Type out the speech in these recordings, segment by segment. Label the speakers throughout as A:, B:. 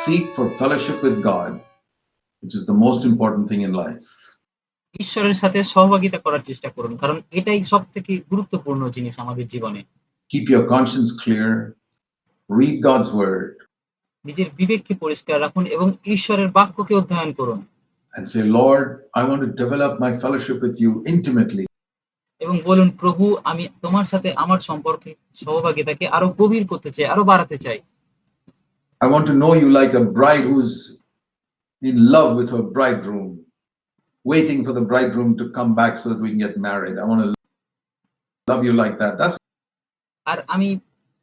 A: seek for fellowship with God, which is the most important thing in life.
B: ঈশ্বরের সাথে সহভাগিতা করার চেষ্টা করুন কারণ এটাই সব থেকে গুরুত্বপূর্ণ জিনিস আমাদের জীবনে
A: Keep your conscience clear, read God's word,
B: নিজের বিবেককে পরিষ্কার রাখুন এবং ঈশ্বরের বাক্যকে অধ্যয়ন করুন
A: and say, Lord, I want to develop my fellowship with you intimately.
B: এবং বলুন প্রভু আমি তোমার সাথে আমার সম্পর্কে সহভাগিতাকে আরো গভীর করতে চাই আরো বাড়াতে চাই
A: I want to know you like a bride who's in love with her bridegroom, waiting for the bridegroom to come back so that we can get married. I want to love you like that. That's
B: আর আমি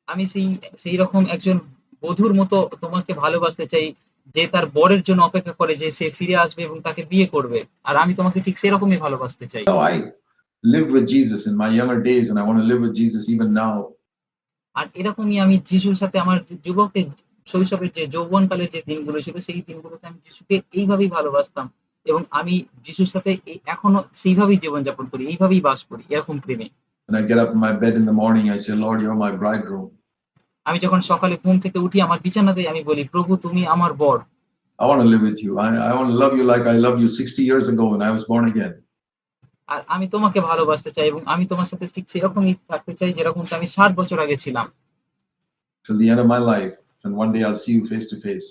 B: আমি সেই সেই রকম একজন বধুর মতো তোমাকে ভালোবাসতে চাই যে তার বরের জন্য অপেক্ষা করে যে সে ফিরে আসবে এবং তাকে বিয়ে করবে আর আমি তোমাকে ঠিক সেরকমই ভালোবাসতে চাই
A: how I lived with Jesus in my younger days, and I want to live with Jesus even now.
B: আর এরকমই আমি যিশুর সাথে আমার যে যুবকের শৈশবের যে যৌবনকালের যে দিনগুলো ছিল সেই দিনগুলোতে আমি যিশুকে এইভাবেই ভালোবাসতাম এবং আমি যিশুর সাথে এই- এখনও সেইভাবেই জীবনযাপন করি এইভাবেই বাস করি এরকম প্রেমে
A: When I get up in my bed in the morning, I say, Lord, you're my bridegroom.
B: আমি যখন সকালে ঘুম থেকে উঠি আমার বিছানাতে আমি বলি প্রভু তুমি আমার বর
A: I want to live with you. I, I want to love you like I loved you 60 years ago when I was born again.
B: আর আমি তোমাকে ভালোবাসতে চাই এবং আমি তোমার সাথে ঠিক সেরকমই থাকতে চাই যেরকমটা আমি ষাট বছর আগে ছিলাম
A: till the end of my life. And one day I'll see you face to face.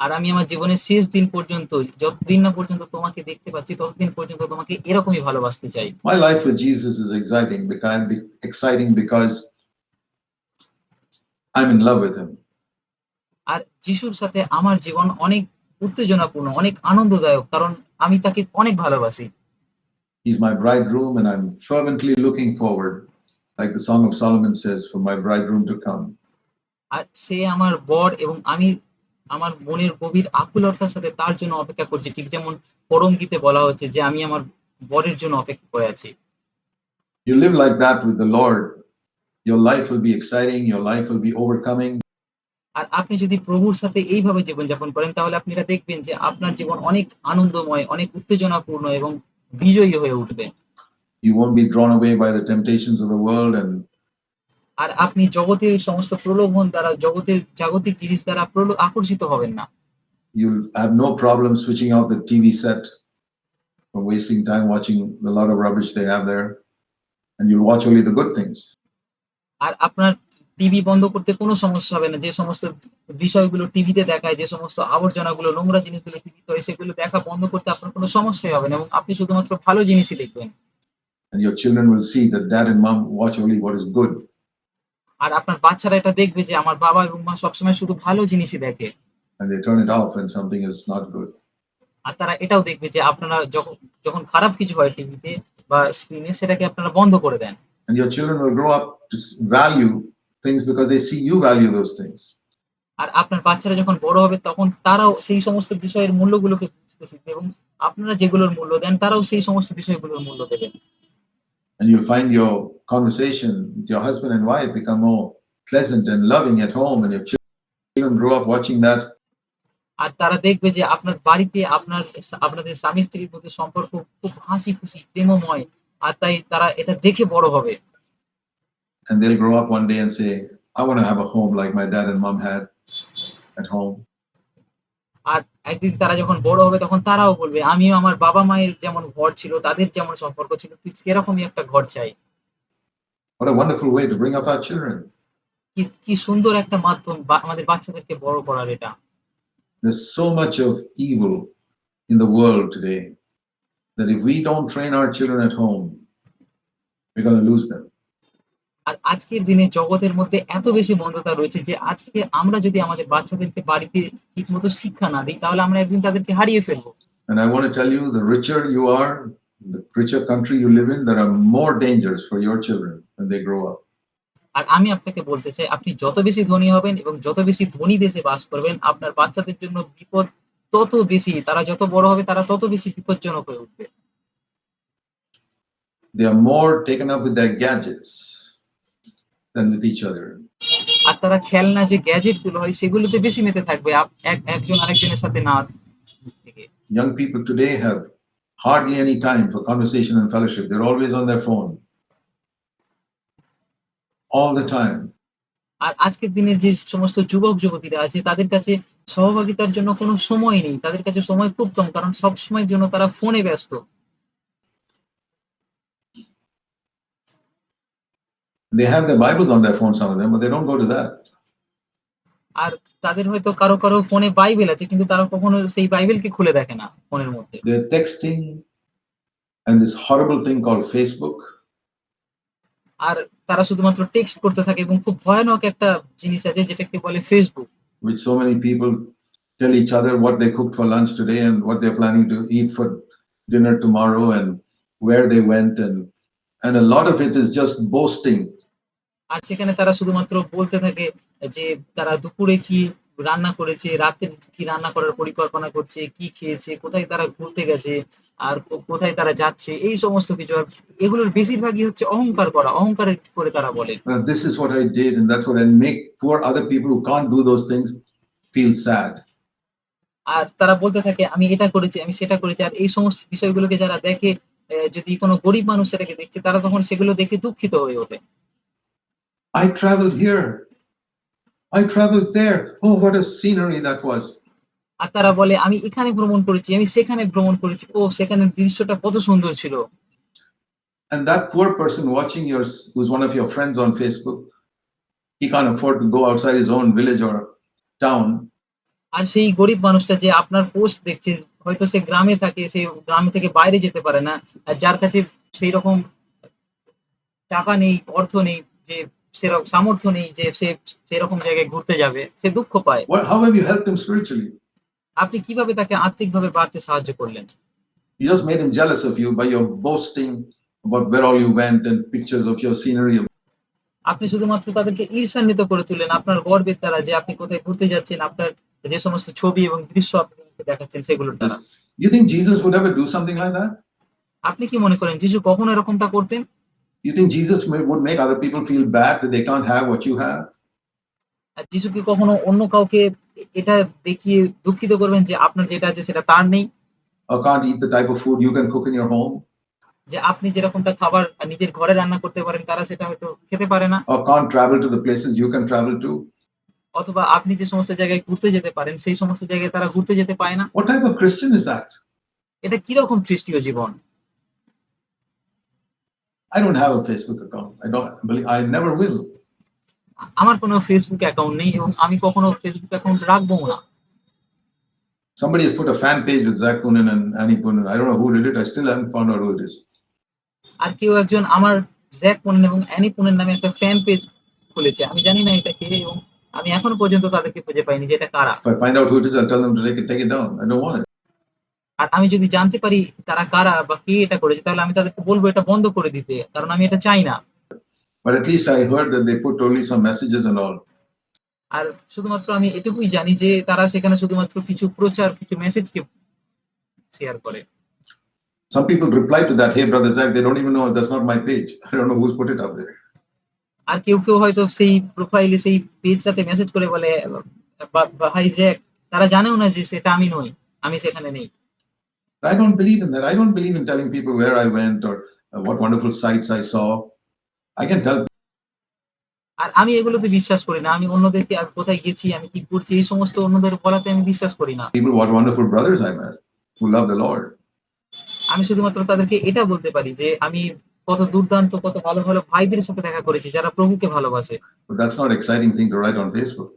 B: আর আমি আমার জীবনের শেষ দিন পর্যন্ত যতদিন না পর্যন্ত তোমাকে দেখতে পাচ্ছি ততদিন পর্যন্ত তোমাকে এরকমই ভালোবাসতে চাই
A: My life with Jesus is exciting because exciting because I'm in love with him.
B: আর যিশুর সাথে আমার জীবন অনেক উত্তেজনাপূর্ণ অনেক আনন্দদায়ক কারণ আমি তাকে অনেক ভালোবাসি
A: He's my bridegroom, and I'm fervently looking forward, like the Song of Solomon says, for my bridegroom to come.
B: আর সে আমার বর এবং আমি আমার মনের গভীর আকুলতার সাথে তার জন্য অপেক্ষা করছি। ঠিক যেমন পরম গীতে বলা হচ্ছে যে আমি আমার বরের জন্য অপেক্ষা করে আছি।
A: You live like that with the Lord, your life will be exciting, your life will be overcoming,
B: আর আপনি যদি প্রভুর সাথে এইভাবে জীবনযাপন করেন তাহলে আপনি এটা দেখবেন যে আপনার জীবন অনেক আনন্দময় অনেক উত্তেজনাপূর্ণ এবং বিজয়ী হয়ে উঠবে।
A: You won't be drawn away by the temptations of the world and
B: আর আপনি জগতের সমস্ত প্রলোভন দ্বারা জগতের জাগতিক জিনিস দ্বারা আকর্ষিত হবেন না।
A: You have no problem switching out the TV set for time watching the lot of rubbish you watch only the good
B: আর আপনার টিভি বন্ধ করতে কোনো সমস্যা হবে না। যে সমস্ত বিষয়গুলো টিভিতে দেখায় যে সমস্ত আবর্জনাগুলো নোংরা জিনিসগুলো টিভিতে হয় সেগুলো দেখা বন্ধ করতে আপনার কোনো সমস্যাই হবে না এবং আপনি শুধুমাত্র ভালো জিনিসই দেখবেন।
A: And your children will see that dad and mom watch.
B: আর আপনার বাচ্চারা এটা দেখবে যে আমার বাবা এবং মা সবসময় শুধু ভালো জিনিসই দেখে
A: And they turn it off when something is not good.
B: আর তারা এটাও দেখবে যে আপনারা যখন যখন খারাপ কিছু হয় টিভিতে বা স্ক্রিনে সেটাকে আপনারা বন্ধ করে দেন
A: And your children will grow up to value things because they see you value those things.
B: আর আপনার বাচ্চারা যখন বড় হবে তখন তারাও সেই সমস্ত বিষয়ের মূল্যগুলোকে বুঝতে শিখবে এবং আপনারা যেগুলোর মূল্য দেন তারাও সেই সমস্ত বিষয়গুলোর মূল্য দেবেন
A: And you'll find your conversation with your husband and wife become more pleasant and loving at home. And your children grow up watching that.
B: আর তারা দেখবে যে আপনার বাড়িতে আপনার আপনাদের স্বামী স্ত্রীর মধ্যে সম্পর্ক খুব হাসি খুশি প্রেমময় আর তাই তারা এটা দেখে বড় হবে
A: And they'll grow up one day and say, I want to have a home like my dad and mom had at home.
B: আর একদিন তারা যখন বড় হবে তখন তারাও বলবে আমিও আমার বাবা মায়ের যেমন ঘর ছিল তাদের যেমন সম্পর্ক ছিল ঠিক সেরকমই একটা ঘর চাই
A: What a wonderful way to bring up our children.
B: কি কি সুন্দর একটা মাধ্যম বা- আমাদের বাচ্চাদেরকে বড় করার এটা
A: There's so much of evil in the world today that if we don't train our children at home, we're going to lose them.
B: আর আজকের দিনে জগতের মধ্যে এত বেশি মন্দতা রয়েছে যে আজকে আমরা যদি আমাদের বাচ্চাদেরকে বাড়িতে ঠিকমতো শিক্ষা না দিই তাহলে আমরা একদিন তাদেরকে হারিয়ে ফেলবো
A: And I want to tell you the richer you are, the richer country you live in, there are more dangers for your children when they grow up.
B: আর আমি আপনাকে বলতে চাই আপনি যত বেশি ধনী হবেন এবং যত বেশি ধনী দেশে বাস করবেন আপনার বাচ্চাদের জন্য বিপদ তত বেশি তারা যত বড় হবে তারা তত বেশি বিপজ্জনক হয়ে উঠবে
A: They are more taken up with their gadgets than with each other.
B: আর তারা খেলনা যে গ্যাজেট গুলো হয় সেগুলোতে বেশি মেতে থাকবে আপ- এক- একজন আরেকজনের সাথে না থেকে
A: Young people today have hardly any time for conversation and fellowship. They're always on their phone. All the time.
B: আর আজকের দিনের যে সমস্ত যুবক যুবতীরা আছে তাদের কাছে সহভাগিতার জন্য কোনো সময় নেই তাদের কাছে সময় খুব কম কারণ সব সময়ের জন্য তারা ফোনে ব্যস্ত
A: They have their Bibles on their phone, some of them, but they don't go to that.
B: আর তাদের হয়তো কারো কারো ফোনে বাইবেল আছে কিন্তু তারা কখনো সেই বাইবেলকে খুলে দেখে না ফোনের মধ্যে
A: They're texting and this horrible thing called Facebook.
B: আর তারা শুধুমাত্র টেক্সট করতে থাকে এবং খুব ভয়ানক একটা জিনিস আছে যেটাকে বলে Facebook
A: which so many people tell each other what they cooked for lunch today and what they're planning to eat for dinner tomorrow and where they went and and a lot of it is just boasting
B: আর সেখানে তারা শুধুমাত্র বলতে থাকে যে তারা দুপুরে কি রান্না করেছে রাতে কি রান্না করার পরিকল্পনা করছে কি খেয়েছে কোথায় তারা ঘুরতে গেছে আর কোথায় তারা যাচ্ছে এই সমস্ত কিছু। আর এগুলোর বেশিরভাগই হচ্ছে অহংকার করা অহংকার করে তারা বলে।
A: "Well, this is what i did and that's what i make poor other people who can't do those things feel sad.
B: আর তারা বলতে থাকে আমি এটা করেছি আমি সেটা করেছি। আর এই সমস্ত বিষয়গুলোকে যারা দেখে যদি কোনো গরিব মানুষ সেটাকে দেখছে তারা তখন সেগুলো দেখে দুঃখিত হয়ে ওঠে।
A: i traveled here i traveled there oh what a scenery that was
B: আর তারা বলে আমি এখানে ভ্রমণ করেছি আমি সেখানে ভ্রমণ করেছি ও সেখানের দৃশ্যটা কত সুন্দর ছিল
A: and that poor person watching yours who's one of your friends on facebook he can't afford to go outside his own village or town
B: আর সেই গরিব মানুষটা যে আপনার পোস্ট দেখছে হয়তো সে গ্রামে থাকে সে গ্রাম থেকে বাইরে যেতে পারে না আর যার কাছে সেই রকম টাকা নেই অর্থ নেই যে সেরকম সামর্থ্য নেই যে সে সেরকম জায়গায় ঘুরতে যাবে সে দুঃখ পায়।
A: How have you helped him spiritually?
B: আপনি কীভাবে তাকে আর্থিকভাবে বাড়তে সাহায্য করলেন?
A: You just made him jealous of you by your boasting about where all you went and pictures of your scenery.
B: আপনি শুধুমাত্র তাদেরকে ঈর্ষান্বিত করে তুললেন আপনার গর্বের দ্বারা যে আপনি কোথায় ঘুরতে যাচ্ছেন আপনার যে সমস্ত ছবি এবং দৃশ্য আপনাদেরকে দেখাচ্ছেন সেগুলোর দ্বারা।
A: You think Jesus would ever do something like that?
B: আপনি কি মনে করেন যিশু কখনো এরকমটা করতেন?
A: You think Jesus may, would make other people feel bad that they can't have what you have?
B: যিশু কি কখনো অন্য কাউকে এটা দেখিয়ে দুঃখিত করবেন যে আপনার যেটা আছে সেটা তার নেই
A: Or can't eat the type of food you can cook in your home?
B: যে আপনি যেরকমটা খাবার নিজের ঘরে রান্না করতে পারেন তারা সেটা হয়তো খেতে পারে না
A: Or can't travel to the places you can travel to?
B: অথবা আপনি যে সমস্ত জায়গায় ঘুরতে যেতে পারেন সেই সমস্ত জায়গায় তারা ঘুরতে যেতে পায় না
A: What type of Christian is that?
B: এটা কীরকম খ্রিস্টীয় জীবন
A: I don't have a Facebook account. I don't believe I never will.
B: আ- আমার কোনো ফেসবুক অ্যাকাউন্ট নেই এবং আমি কখনো ফেসবুক অ্যাকাউন্ট রাখবো না
A: Somebody has put a fan page with Zach Poonen and Annie Poonen. I don't know who did it. I still haven't found out who it is.
B: আর কেউ একজন আমার জ্যাক পুনেন এবং অ্যানি পুনেন নামে একটা ফ্যান পেজ খুলেছে আমি জানি না এটা কে এবং আমি এখনো পর্যন্ত তাদেরকে খুঁজে পাইনি যে এটা কারা
A: If I find out who it is, I'll tell them to take it, take it down. I don't want it.
B: আর আমি যদি জানতে পারি তারা কারা বা কে এটা করেছে তাহলে আমি তাদেরকে বলব এটা বন্ধ করে দিতে কারণ আমি এটা চাই না
A: But at least I heard that they put only some messages and all.
B: আর শুধুমাত্র আমি এটুকুই জানি যে তারা সেখানে শুধুমাত্র কিছু প্রচার কিছু মেসেজকে শেয়ার করে
A: Some people reply to that, hey, brother Zach, they don't even know that's not my page. I don't know who's put it up there.
B: আর কেউ কেউ হয়তো সেই প্রোফাইলে সেই পেজটাতে মেসেজ করে বলে ভাই জ্যাক তারা জানেও না যে সেটা আমি নই আমি সেখানে নেই
A: I don't believe in that. I don't believe in telling people where I went or uh, what wonderful sights I saw. I can tell
B: আর আমি এগুলোতে বিশ্বাস করি না আমি অন্যদেরকে আর কোথায় গেছি আমি কি করছি এই সমস্ত অন্যদের বলাতে আমি বিশ্বাস করি না
A: people what wonderful brothers I met who love the Lord.
B: আমি শুধুমাত্র তাদেরকে এটা বলতে পারি যে আমি কত দুর্দান্ত কত ভালো ভালো ভাইদের সাথে দেখা করেছি যারা প্রভুকে ভালোবাসে
A: But that's not exciting thing to write on Facebook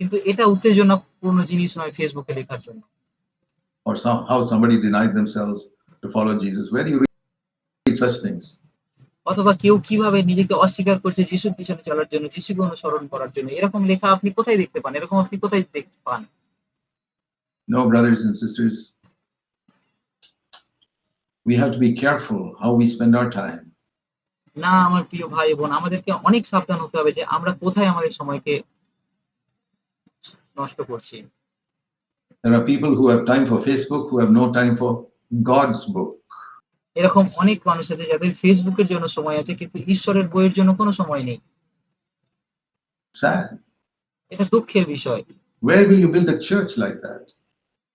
B: কিন্তু এটা উত্তেজনাপূর্ণ জিনিস নয় ফেসবুকে লেখার জন্য
A: or some, how somebody denied themselves to follow Jesus. Where do you read such things?
B: অথবা কেউ কীভাবে নিজেকে অস্বীকার করছে যিশুর পিছনে চলার জন্য যিশুকে অনুসরণ করার জন্য এরকম লেখা আপনি কোথায় দেখতে পান এরকম আপনি কোথায় দেখতে পান
A: No, brothers and sisters, we have to be careful how we spend our time.
B: না আমার প্রিয় ভাই বোন আমাদেরকে অনেক সাবধান হতে হবে যে আমরা কোথায় আমাদের সময়কে নষ্ট করছি
A: There are people who have time for Facebook who have no time for God's book.
B: এরকম অনেক মানুষ আছে যাদের ফেসবুকের জন্য সময় আছে কিন্তু ঈশ্বরের বইয়ের জন্য কোনো সময় নেই
A: Sad.
B: এটা দুঃখের বিষয়
A: Where will you build a church like that?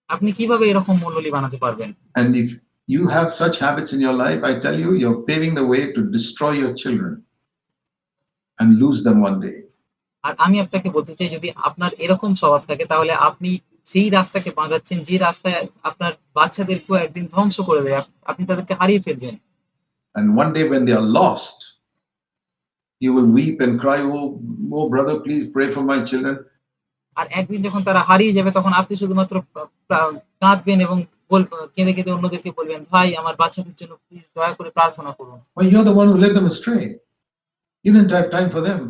B: আপনি কিভাবে এরকম মণ্ডলী বানাতে পারবেন
A: And if you have such habits in your life, I tell you, you're paving the way to destroy your children and lose them one day.
B: আর আমি আপনাকে বলতে চাই যদি আপনার এরকম স্বভাব থাকে তাহলে আপনি সেই রাস্তাকে বাঁধাচ্ছেন যে রাস্তায় আপনার বাচ্চাদেরকেও একদিন ধ্বংস করে দেয় আপনি তাদেরকে হারিয়ে ফেলবেন
A: And one day when they are lost, you will weep and cry, Oh, oh brother, please pray for my children.
B: আর একদিন যখন তারা হারিয়ে যাবে তখন আপনি শুধুমাত্র কাঁদবেন এবং কেঁদে কেঁদে অন্যদেরকে বলবেন ভাই আমার বাচ্চাদের জন্য প্লিজ দয়া করে প্রার্থনা করুন
A: Well, you're the one who led them astray. You didn't have time for them.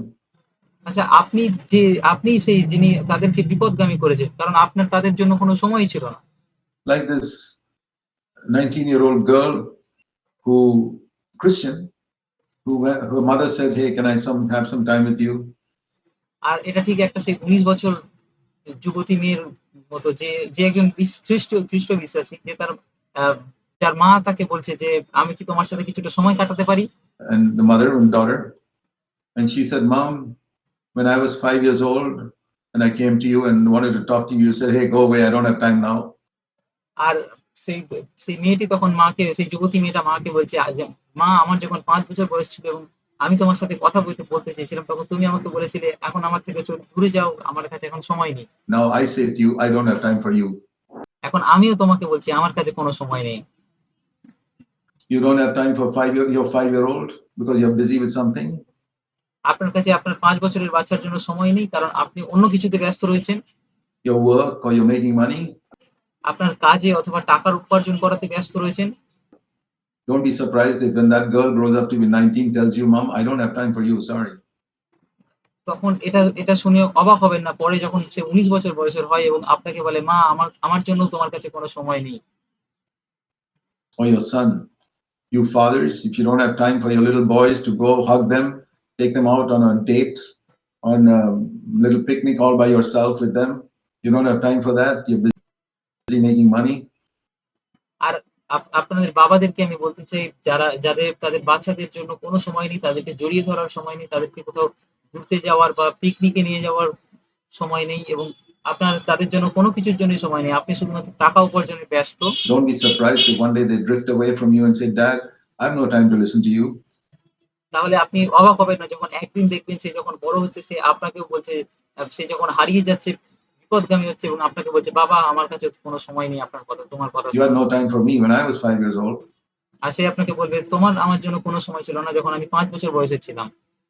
B: আচ্ছা আপনি যে আপনি সেই যিনি তাদেরকে বিপদগামী করেছেন কারণ আপনার তাদের জন্য কোনো সময় ছিল না
A: like this 19 year old girl who, Christian, who her mother said, Hey, can I some have some time with you?
B: আর এটা ঠিক একটা সেই উনিশ বছর যুবতী মেয়ের মতো যে যে একজন খ্রিস্ট খ্রিস্ট বিশ্বাসী যে তার যার মা তাকে বলছে যে আমি কি তোমার সাথে কিছুটা সময় কাটাতে পারি
A: And the mother and daughter. And she said, Mom, when I was five years old and I came to you and wanted to talk to you, you said, Hey, go away, I don't have time now.
B: আর সেই সেই মেয়েটি তখন মাকে সেই যুবতী মেয়েটা মাকে বলছে আজ মা আমার যখন পাঁচ বছর বয়স ছিল এবং আমি তোমার সাথে কথা বলতে বলতে চেয়েছিলাম তখন তুমি আমাকে বলেছিলে এখন আমার থেকে চল দূরে যাও আমার কাছে এখন সময় নেই
A: Now I say to you, I don't have time for you.
B: এখন আমিও তোমাকে বলছি আমার কাছে কোনো সময় নেই
A: You don't have time for five year, your five year old because you're busy with something.
B: আপনার কাছে আপনার পাঁচ বছরের বাচ্চার জন্য সময় নেই কারণ আপনি অন্য কিছুতে ব্যস্ত রয়েছেন
A: your work or you're making money,
B: আপনার কাজে অথবা টাকার উপার্জন করাতে ব্যস্ত রয়েছেন
A: don't be surprised if when that girl grows up to be 19 tells you, Mom, I don't have time for you, sorry.
B: তখন এটা এটা শুনে অবাক হবেন না পরে যখন সে উনিশ বছর বয়সের হয় এবং আপনাকে বলে মা আমার আমার জন্য তোমার কাছে কোনো সময় নেই
A: Or your son, you fathers, if you don't have time for your little boys to go hug them, take them out on a date, on a little picnic all by yourself with them, you don't have time for that, you're busy making money.
B: Up- আপনাদের বাবাদেরকে আমি বলতে চাই যারা যাদের তাদের বাচ্চাদের জন্য কোনো সময় নেই তাদেরকে জড়িয়ে ধরার সময় নেই তাদেরকে কোথাও ঘুরতে যাওয়ার বা পিকনিকে নিয়ে যাওয়ার সময় নেই এবং আপনার তাদের জন্য কোনো কিছুর জন্য সময় নেই আপনি শুধুমাত্র টাকা উপার্জনে ব্যস্ত
A: Don't be surprised if one day they drift away from you and say, Dad, I have no time to listen to you.
B: তাহলে আপনি অবাক হবেন না যখন একদিন দেখবেন সে যখন বড় হচ্ছে সে আপনাকেও বলছে সে যখন হারিয়ে যাচ্ছে বিপদগামী হচ্ছে এবং আপনাকে বলছে বাবা আমার কাছে কোনো সময় নেই আপনার কথা তোমার কথা
A: You had no time for me when I was five years old.
B: আর সে আপনাকে বলবে তোমার আমার জন্য কোনো সময় ছিল না যখন আমি পাঁচ বছর বয়সে ছিলাম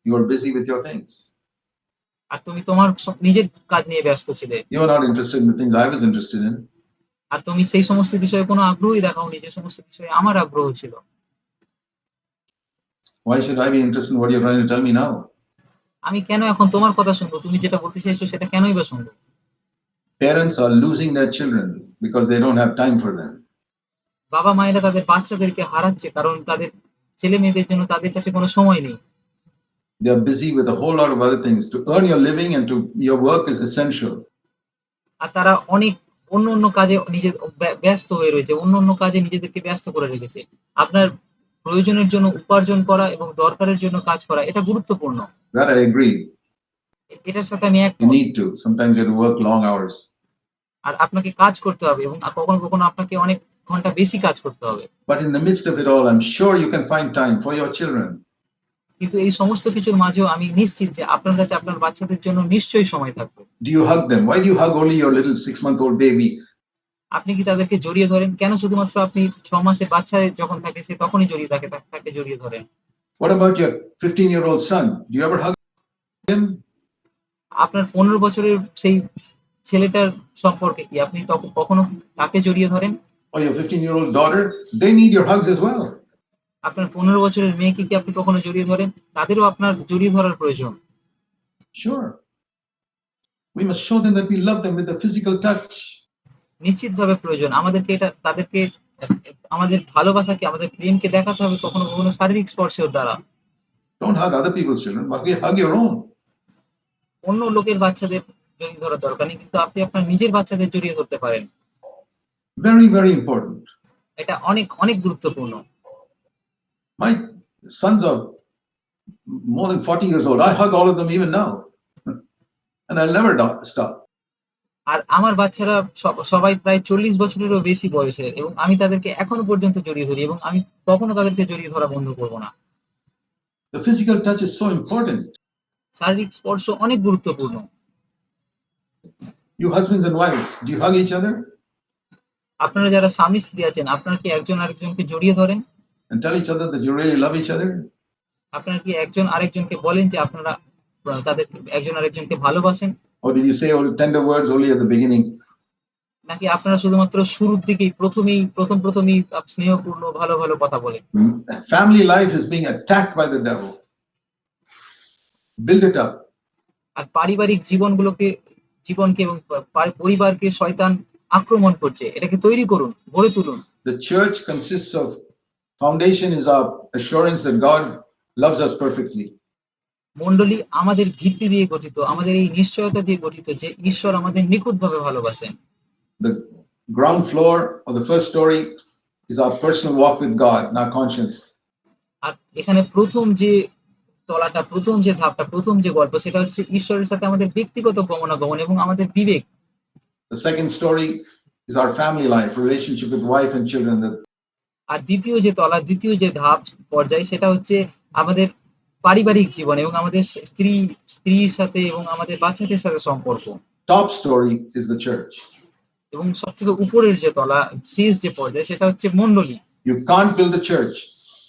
A: You were busy with your things.
B: আর তুমি তোমার নিজের কাজ নিয়ে ব্যস্ত ছিলে
A: You were not interested in the things I was interested in.
B: আর তুমি সেই সমস্ত বিষয়ে কোনো আগ্রহই দেখাওনি যে সমস্ত বিষয়ে আমার আগ্রহ ছিল
A: Why should I be interested in what you're trying to tell me now?
B: আমি কেন এখন তোমার কথা শুনব তুমি যেটা বলতে চাইছো সেটা কেনই বা শুনব
A: Parents are losing their children because they don't have time for them.
B: বাবা মায়েরা তাদের বাচ্চাদেরকে হারাচ্ছে কারণ তাদের ছেলে মেয়েদের জন্য তাদের কাছে কোনো সময় নেই
A: They are busy with a whole lot of other things. To earn your living and to your work is essential.
B: আর তারা অনেক অন্য অন্য কাজে নিজে ব্যস্ত হয়ে রয়েছে অন্য অন্য কাজে নিজেদেরকে ব্যস্ত করে রেখেছে আপনার প্রয়োজনের জন্য উপার্জন করা এবং দরকারের জন্য কাজ করা এটা গুরুত্বপূর্ণ। এটার সাথে আমি আর আপনাকে কাজ করতে হবে এবং কখনো কখনো আপনাকে অনেক ঘণ্টা বেশি কাজ করতে হবে।
A: But in the midst of it all I you can find time for your children
B: কিন্তু এই সমস্ত কিছুর মাঝেও আমি নিশ্চিত যে আপনার কাছে আপনার বাচ্চাদের জন্য নিশ্চয়ই সময় থাকবে।
A: Do you hug them do you hug only your little 6 month old
B: আপনি কি তাদেরকে জড়িয়ে ধরেন কেন শুধুমাত্র আপনি ছ মাসের বাচ্চা যখন থাকে সে তখনই জড়িয়ে থাকে তাকে- তাকে জড়িয়ে ধরেন
A: What about your 15 year old son? Do you ever hug him?
B: আপনার পনেরো বছরের সেই ছেলেটার সম্পর্কে কি আপনি তখন কখনো তাকে জড়িয়ে ধরেন
A: Or your 15 year old daughter? They need your hugs as well.
B: আপনার পনেরো বছরের মেয়েকে কি আপনি কখনো জড়িয়ে ধরেন তাদেরও আপনার জড়িয়ে ধরার প্রয়োজন
A: Sure. We must show them that we love them with a physical touch.
B: নিশ্চিতভাবে প্রয়োজন আমাদেরকে এটা তাদেরকে আমাদের ভালোবাসাকে আমাদের প্রেমকে দেখাতে হবে কখনো কখনো শারীরিক স্পর্শের দ্বারা
A: Don't hug other people's children, but hug your own.
B: অন্য লোকের বাচ্চাদের জড়িয়ে ধরার দরকার নেই কিন্তু আপনি আপনার নিজের বাচ্চাদের জড়িয়ে ধরতে পারেন
A: Very, very important.
B: এটা অনেক অনেক গুরুত্বপূর্ণ
A: My sons are more than 40 years old. I hug all of them even now. And I'll never stop.
B: আর আমার বাচ্চারা সবাই প্রায় চল্লিশ বছরেরও বেশি বয়সের এবং আমি তাদেরকে এখনও পর্যন্ত জড়িয়ে ধরি এবং আমি কখনো তাদেরকে জড়িয়ে ধরা বন্ধ করব না।
A: The physical touch is so important.
B: শারীরিক স্পর্শ অনেক গুরুত্বপূর্ণ।
A: You husbands and wives, do you hug each other?
B: আপনারা যারা স্বামী স্ত্রী আছেন আপনারা কি একজন আরেকজনকে জড়িয়ে ধরেন?
A: And tell each other that you really love each other?
B: আপনারা কি একজন আরেকজনকে বলেন যে আপনারা তাদের একজন আরেকজনকে ভালোবাসেন?
A: Or did you say all tender words only at the beginning?
B: নাকি আপনারা শুধুমাত্র শুরুর দিকেই প্রথমেই প্রথম প্রথমেই আপ- স্নেহপূর্ণ ভালো ভালো কথা বলেন
A: Mm, Family life is being attacked by the devil. Build it up.
B: আর পারিবারিক জীবনগুলোকে জীবনকে এবং পা- পরিবারকে শয়তান আক্রমণ করছে এটাকে তৈরি করুন গড়ে তুলুন
A: The church consists of foundation is our assurance that God loves us perfectly.
B: মণ্ডলী আমাদের ভিত্তি দিয়ে গঠিত আমাদের এই নিশ্চয়তা দিয়ে গঠিত যে ঈশ্বর আমাদের নিখুঁতভাবে ভালোবাসেন
A: The ground floor or the first story is our personal walk with God our conscience.
B: আর এখানে প্রথম যে তলাটা প্রথম যে ধাপটা প্রথম যে গল্প সেটা হচ্ছে ঈশ্বরের সাথে আমাদের ব্যক্তিগত গমনাগমন এবং আমাদের বিবেক
A: The second story is our family life, relationship with wife and children. The
B: আর দ্বিতীয় যে তলা দ্বিতীয় যে ধাপ পর্যায় সেটা হচ্ছে আমাদের পারিবারিক জীবন এবং আমাদের স্ত্রী স্ত্রীর সাথে এবং আমাদের বাচ্চাদের সাথে সম্পর্ক
A: top story is the church.
B: এবং সব থেকে উপরের যে তলা শেষ যে পর্যায় সেটা হচ্ছে মণ্ডলী
A: You can't build the church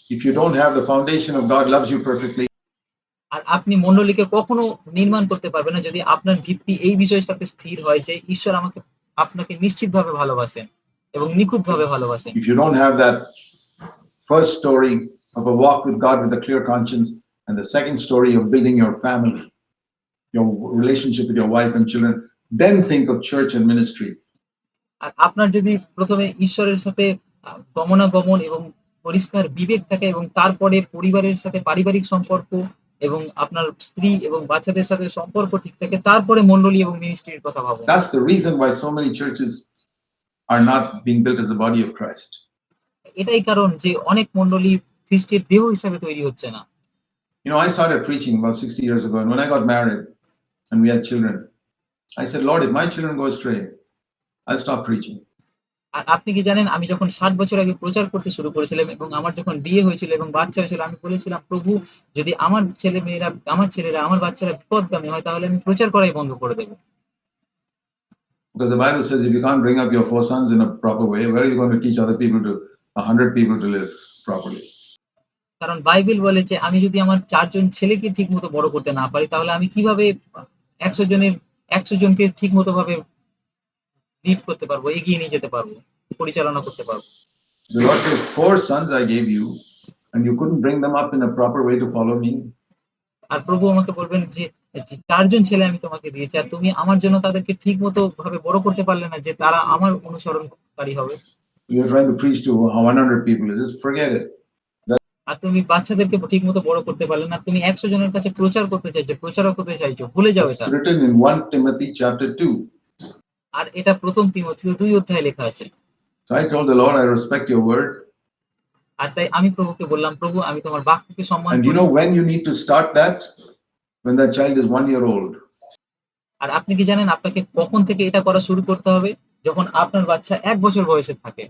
A: if you don't have the foundation of God loves you perfectly.
B: আর আপনি মণ্ডলীকে কখনো নির্মাণ করতে পারবেন না যদি আপনার ভিত্তি এই বিষয়ের সাথে স্থির হয় যে ঈশ্বর আমাকে আপনাকে নিশ্চিতভাবে ভালোবাসেন এবং নিখুঁতভাবে ভালোবাসেন
A: If you don't have that first story of a walk with God with a clear conscience, and the second story of building your family, your relationship with your wife and children, then think of church and ministry.
B: আর আপনার যদি প্রথমে ঈশ্বরের সাথে আহ, গমনাগমন এবং পরিষ্কার বিবেক থাকে এবং তারপরে পরিবারের সাথে পারিবারিক সম্পর্ক এবং আপনার স্ত্রী এবং বাচ্চাদের সাথে সম্পর্ক ঠিক থাকে তারপরে মণ্ডলী এবং মিনিস্ট্রির কথা ভাবুন
A: That's the reason why so many churches are not being built as the body of Christ.
B: এটাই কারণ যে অনেক মণ্ডলী খ্রিস্টের দেহ হিসাবে তৈরি হচ্ছে না
A: You know, I started preaching about 60 years ago, and when I got married and we had children, I said, Lord, if my children go astray, I'll stop preaching.
B: আর আপনি কি জানেন আমি যখন ষাট বছর আগে প্রচার করতে শুরু করেছিলাম এবং আমার যখন বিয়ে হয়েছিল এবং বাচ্চা হয়েছিল আমি বলেছিলাম প্রভু যদি আমার ছেলে মেয়েরা আমার ছেলেরা আমার বাচ্চারা বিপদগামী হয় তাহলে আমি প্রচার করাই বন্ধ করে দেবো
A: Because the Bible says if you can't bring up your four sons in a proper way, where are you going to teach other people to, a hundred people to live properly?
B: কারণ Bible বলে যে আমি যদি আমার চারজন ছেলেকে ঠিক মতো বড় করতে না পারি তাহলে আমি কীভাবে একশো জনের একশো জনকে ঠিক মতো ভাবে লিড করতে পারব এগিয়ে নিয়ে যেতে পারব পরিচালনা করতে পারব
A: The Lord says, four sons I gave you, and you couldn't bring them up in a proper way to follow me.
B: আর প্রভু আমাকে বলবেন যে যে চারজন ছেলে আমি তোমাকে দিয়েছি আর তুমি আমার জন্য তাদেরকে ঠিক মতো ভাবে বড় করতে পারলে না যে তারা আমার অনুসরণকারী হবে
A: You're trying to preach to 100 people. Just forget it.
B: আর তুমি বাচ্চাদেরকে ঠিক মতো বড় করতে পারলে না তুমি একশো জনের কাছে প্রচার করতে চাইছো প্রচারক হতে চাইছো ভুলে যাও এটা
A: It's written in 1 Timothy chapter 2.
B: আর এটা প্রথম তিমথিও দুই অধ্যায়ে লেখা আছে
A: I told the Lord, I respect your word.
B: আর তাই আমি প্রভুকে বললাম প্রভু আমি তোমার বাক্যকে সম্মান
A: And you
B: করি
A: know when you need to start that? When that child is one year old.
B: আর আপনি কি জানেন আপনাকে কখন থেকে এটা করা শুরু করতে হবে যখন আপনার বাচ্চা এক বছর বয়সে থাকে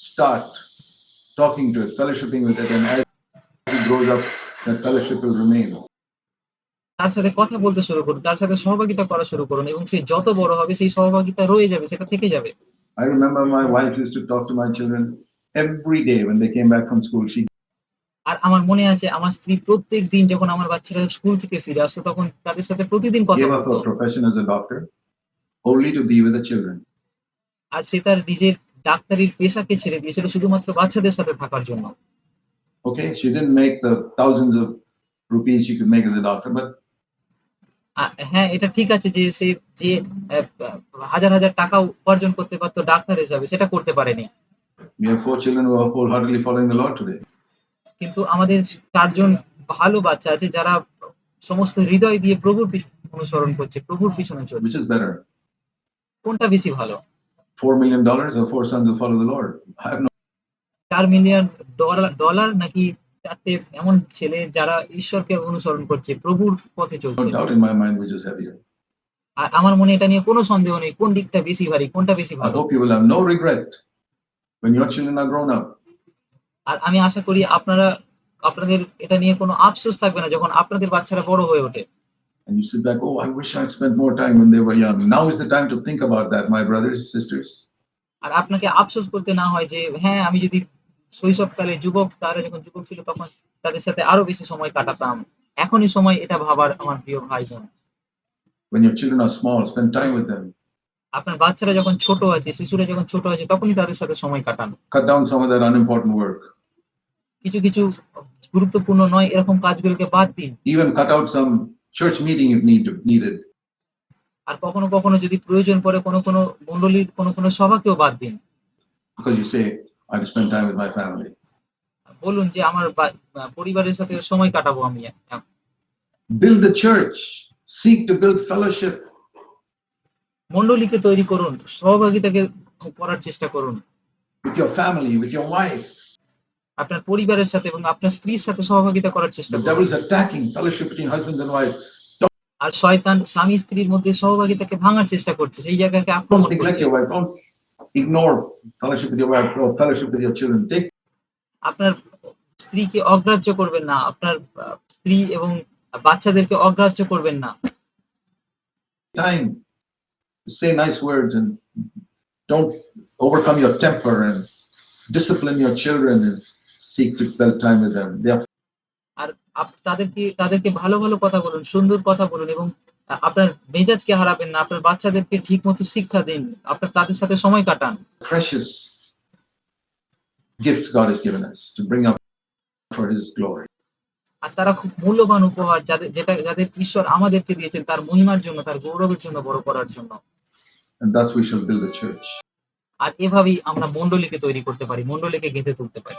A: Start talking to it, fellowshipping with it, and as it grows up, that fellowship will remain.
B: তার সাথে কথা বলতে শুরু করুন তার সাথে সহভাগিতা করা শুরু করুন এবং সে যত বড় হবে সেই সহভাগিতা রয়ে যাবে সেটা থেকে যাবে।
A: I remember my wife use to talk to my children every day when they came back from school. She
B: আর আমার মনে আছে আমার স্ত্রী প্রত্যেক দিন যখন আমার বাচ্চারা স্কুল থেকে ফিরে আসতো তখন তাদের সাথে প্রতিদিন কথা বলতো।
A: Profession as a doctor only to be with the children.
B: আর সে তার নিজের ডাক্তারির পেশাকে ছেড়ে দিয়েছিল শুধুমাত্র বাচ্চাদের সাথে থাকার জন্য।
A: Didn't make the thousands of rupees she could make as a doctor, but
B: আ- হ্যাঁ এটা ঠিক আছে যে সে যে হাজার হাজার টাকা উপার্জন করতে পারতো ডাক্তার হিসাবে সেটা করতে পারেনি।
A: We have four children who are wholeheartedly following the Lord today.
B: কিন্তু আমাদের চারজন ভালো বাচ্চা আছে যারা সমস্ত হৃদয় দিয়ে প্রভুর অনুসরণ করছে প্রভুর পিছনে চলছে। কোনটা বেশি ভালো?
A: Four million dollars or four sons who follow the Lord? I have no
B: চার মিলিয়ন ডলার নাকি চারটে এমন ছেলে যারা ঈশ্বরকে অনুসরণ করছে প্রভুর পথে চলছে
A: doubt in my mind which is heavier.
B: আর আমার মনে এটা নিয়ে কোনো সন্দেহ নেই কোন দিকটা বেশি ভারী কোনটা বেশি
A: I
B: ভালো
A: hope you will have no regret when your children are grown up.
B: আর আমি আশা করি আপনারা আপনাদের এটা নিয়ে কোনো আফসোস থাকবে না যখন আপনাদের বাচ্চারা বড় হয়ে ওঠে
A: And you sit back, oh, I wish I'd spent more time when they were young. Now is the time to think about that, my brothers, sisters.
B: আর আপনাকে আফসোস করতে না হয় যে হ্যাঁ আমি যদি শৈশবকালে যুবক তারা যখন যুবক ছিল তখন তাদের সাথে আরও বেশি সময় কাটাতাম এখনই সময় এটা ভাবার আমার প্রিয় ভাই বোন
A: When your children are small, spend time with them.
B: আপনার বাচ্চারা যখন ছোট আছে শিশুরা যখন ছোট আছে তখনই তাদের সাথে সময় কাটান
A: Cut down some of that unimportant work.
B: কিছু কিছু গুরুত্বপূর্ণ নয় এরকম কাজগুলোকে বাদ দিন
A: Even cut out some church meeting if need needed.
B: আর কখনো কখনো যদি প্রয়োজন পড়ে কোনো কোনো মন্ডলীর কোনো কোনো সভাকেও বাদ দিন
A: Because you say, I to spend time with my family.
B: বলুন যে আমার পরিবারের সাথে সময় কাটাবো আমি
A: Build the church. Seek to build fellowship.
B: মন্ডলীকে তৈরি করুন সহভাগিতাকে করার চেষ্টা করুন
A: with your family, with your wife.
B: আপনার পরিবারের সাথে এবং আপনার স্ত্রীর সাথে সহভাগিতা করার চেষ্টা আর শয়তান স্বামী স্ত্রীর মধ্যে সহভাগিতাকে ভাঙার চেষ্টা করছে সেই জায়গাকে আক্রমণ আপনার স্ত্রীকে অগ্রাহ্য করবেন না আপনার স্ত্রী এবং বাচ্চাদেরকে অগ্রাহ্য করবেন না।
A: Time say nice words and don't overcome your temper and discipline your children and time with them. They are
B: আর তাদেরকে তাদেরকে ভালো ভালো কথা বলুন সুন্দর কথা বলুন এবং আপনার মেজাজকে হারাবেন না আপনার বাচ্চাদেরকে ঠিক মতো শিক্ষা দিন আপনার তাদের সাথে সময় কাটান
A: precious gifts God has given us to bring up for His glory.
B: আর তারা খুব মূল্যবান উপহার যাদের যেটা যাদের ঈশ্বর আমাদেরকে দিয়েছেন তার মহিমার জন্য তার গৌরবের জন্য বড় করার জন্য
A: And thus we shall build a church.
B: আর এভাবেই আমরা মন্ডলীকে তৈরি করতে পারি মন্ডলীকে গেঁথে তুলতে পারি